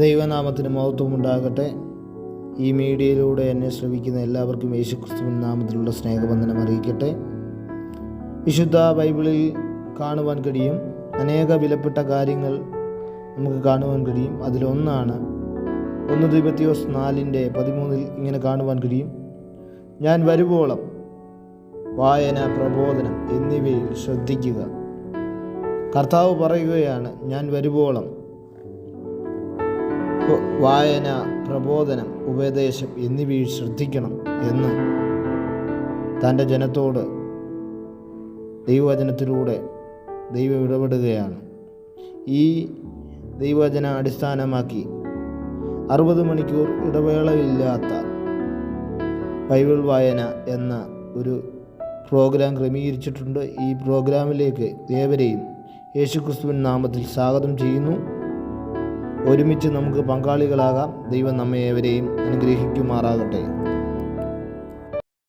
ദൈവനാമത്തിന് മഹത്വം ഉണ്ടാകട്ടെ ഈ മീഡിയയിലൂടെ എന്നെ ശ്രമിക്കുന്ന എല്ലാവർക്കും യേശുക്രിസ്തുവിൻ നാമത്തിലുള്ള സ്നേഹബന്ധനം അറിയിക്കട്ടെ. വിശുദ്ധ ബൈബിളിൽ കാണുവാൻ കഴിയും. അനേക വിലപ്പെട്ട കാര്യങ്ങൾ നമുക്ക് കാണുവാൻ കഴിയും. അതിലൊന്നാണ് ഒന്ന് തിബത്തിയോസ് നാലിന്റെ പതിമൂന്നിൽ ഇങ്ങനെ കാണുവാൻ കഴിയും. ഞാൻ വരുവോളം വായന പ്രബോധനം എന്നിവയിൽ ശ്രദ്ധിക്കുക. കർത്താവ് പറയുകയാണ് ഞാൻ വരുവോളം വായന പ്രബോധനം ഉപദേശം എന്നിവയിൽ ശ്രദ്ധിക്കണം എന്ന് തന്റെ ജനത്തോട് ദൈവവചനത്തിലൂടെ ദൈവം ഇടപെടുകയാണ്. ഈ ദൈവവചന അടിസ്ഥാനമാക്കി അറുപത് മണിക്കൂർ ഇടവേളയില്ലാത്ത ബൈബിൾ വായന എന്ന ഒരു പ്രോഗ്രാം ക്രമീകരിച്ചിട്ടുണ്ട്. ഈ പ്രോഗ്രാമിലേക്ക് ഏവരെയും യേശുക്രിസ്തുവിൻ നാമത്തിൽ സ്വാഗതം ചെയ്യുന്നു. ഒരുമിച്ച് നമുക്ക് പങ്കാളികളാകാം. ദൈവം നമ്മെ ഏവരെയും അനുഗ്രഹിക്കുമാറാകട്ടെ.